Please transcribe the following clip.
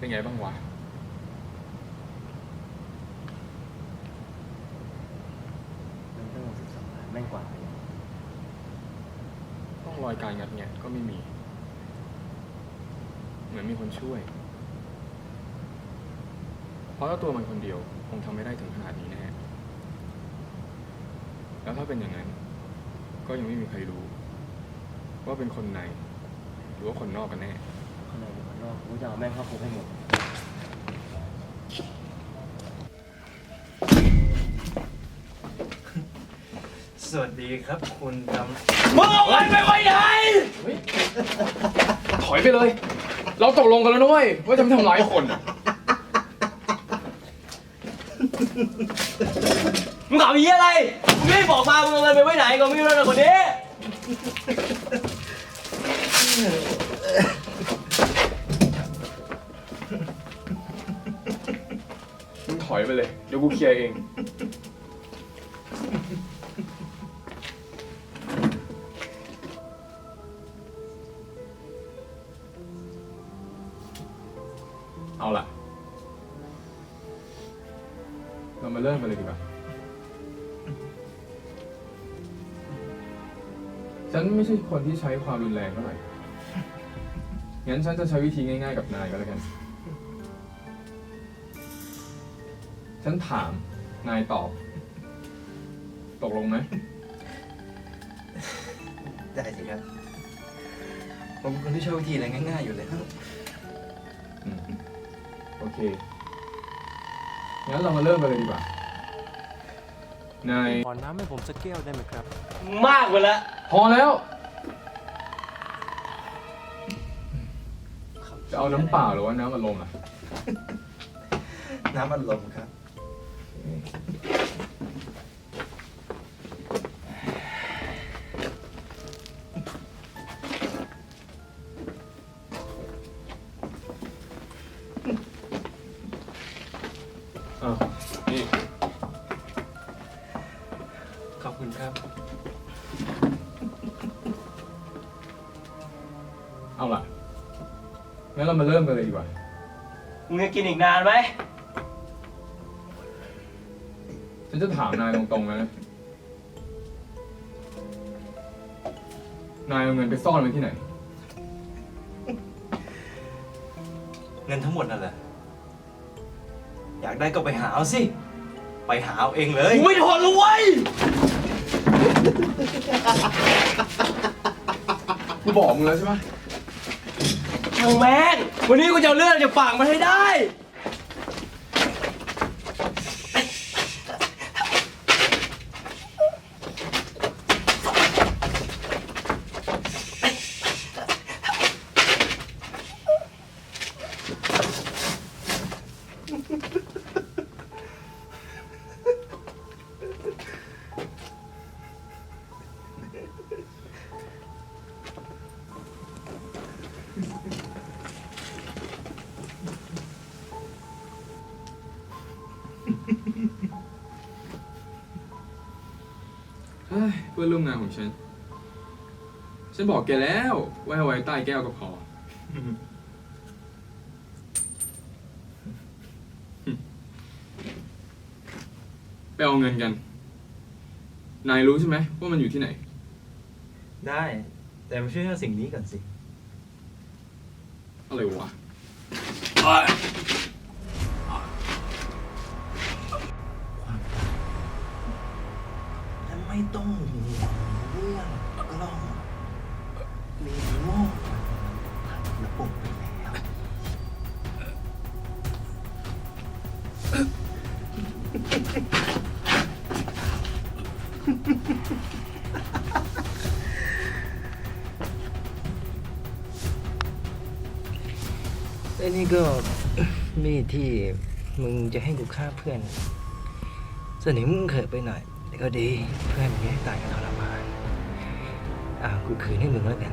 เป็นไงบ้างวะ มันต้งสิบสองล้านแม่งกว่าไปต้องรอยการงัดแงะก็ไม่มี เหมือนมีคนช่วย เพราะถ้าตัวมันคนเดียว คงทำไม่ได้ถึงขนาดนี้แน่แล้วถ้าเป็นอย่างนั้น ก็ยังไม่มีใครรู้ ว่าเป็นคนใน หรือว่าคนนอกกันแน่ คนในหรือคนนอกกูจะเอาแม่งเข้าคุกให้หมด สวัสดีครับคุณจมึงเอาเงินไปไว้ไหน ถอยไปเลย เราตกลงกันแล้วนะเว้ยว่าจะไม่ทำร้ายคนอะมึงถามยี่อะไรมึงไม่บอกมา มึงเอาเงินไปไว้ไหนก็ไม่รู้แล้วนะคนนี้ อยไปเลย เดี๋ยวกูเคลียร์เอง เอาล่ะ เรามาเริ่มกันเลยดีกว่า ฉันไม่ใช่คนที่ใช้ความรุนแรงเท่าไหร่ งั้นฉันจะใช้วิธีง่ายๆกับนายก็แล้วกัน ฉันถาม นายตอบ ตกลงไหมำได้สิครับ ผมเป็นคนที่ชอบวิธีอะไรง่ายๆอยู่เลยครับอืมโอเค งั้นเรามาเริ่มกันเลยดีกว่า นาย ขอน้ำให้ผมสักแก้วได้ไหมครับ มากไปแล้ว พอแล้ว จะเอาน้ำเปล่าหรือว่าน้ำอัดลมอะ น้ำมันลมครับ อะนี่ขอบคุณครับ เอาล่ะงั้นเรามาเริ่มกันเลยดีกว่า มึงจะกินอีกนานไหม จะถามนายตรงๆนะ นายเอาเงินไปซ่อนไว้ที่ไหน เงินทั้งหมดนั่นแหละ อยากได้ก็ไปหาเอาสิ ไปหาเอาเองเลยกูไม่ทนแล้วเว้ยกูบอกมึงแล้วใช่ไหม ช่างแม่งวันนี้กูจะเอาเลือดจากปากมันให้ได้ เฮ้ยเพื่อนร่วมงานของฉัน ฉันบอกแกแล้วว่าให้ไว้ใต้แก้วก็พอ ไปเอาเงินกัน นายรู้ใช่ไหมว่ามันอยู่ที่ไหน ได้ แต่มาช่วยเอาสิ่งนี้ก่อนสิ อะไรวะและ ไอ้นี่ก็มีดที่มึงจะให้กูฆ่าเพื่อนสนิมมึงเขิดไปหน่อยแต่ก็ดีเพื่อนมึงไม่ได้ตายกันทรมานอะกูคืนให้มึงแล้วกัน